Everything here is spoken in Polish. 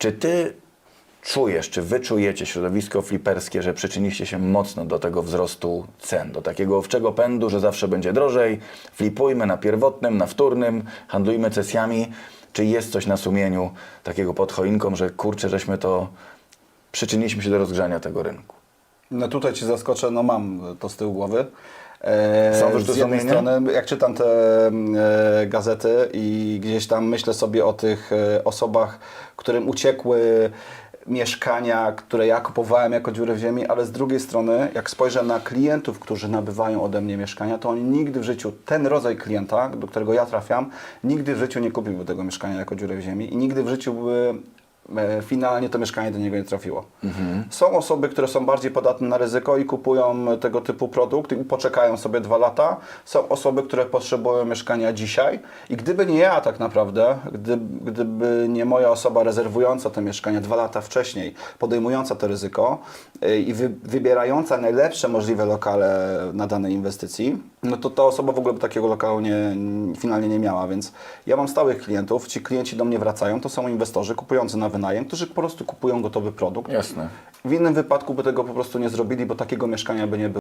Czy ty czujesz, czy wy czujecie środowisko fliperskie, że przyczyniliście się mocno do tego wzrostu cen, do takiego owczego pędu, że zawsze będzie drożej, flipujmy na pierwotnym, na wtórnym, handlujmy cesjami. Czy jest coś na sumieniu takiego pod choinką, że kurczę, żeśmy to przyczyniliśmy się do rozgrzania tego rynku? No tutaj Ci zaskoczę, no mam to z tyłu głowy. E, z jednej strony, jak czytam te e, gazety i gdzieś tam myślę sobie o tych e, osobach, którym uciekły mieszkania, które ja kupowałem jako dziurę w ziemi, ale z drugiej strony, jak spojrzę na klientów, którzy nabywają ode mnie mieszkania, to oni nigdy w życiu, ten rodzaj klienta, do którego ja trafiam, nigdy w życiu nie kupiłby tego mieszkania jako dziurę w ziemi i nigdy w życiu by finalnie to mieszkanie do niego nie trafiło. Są osoby, które są bardziej podatne na ryzyko i kupują tego typu produkt i poczekają sobie dwa lata. Są osoby, które potrzebują mieszkania dzisiaj i gdyby nie ja tak naprawdę, gdyby, gdyby nie moja osoba rezerwująca te mieszkania dwa lata wcześniej, podejmująca to ryzyko y, i wy, wybierająca najlepsze możliwe lokale na danej inwestycji, no to ta osoba w ogóle by takiego lokału nie, finalnie nie miała, więc ja mam stałych klientów, ci klienci do mnie wracają, to są inwestorzy kupujący na wynajem, którzy po prostu kupują gotowy produkt. Jasne. W innym wypadku by tego po prostu nie zrobili, bo takiego mieszkania by nie było.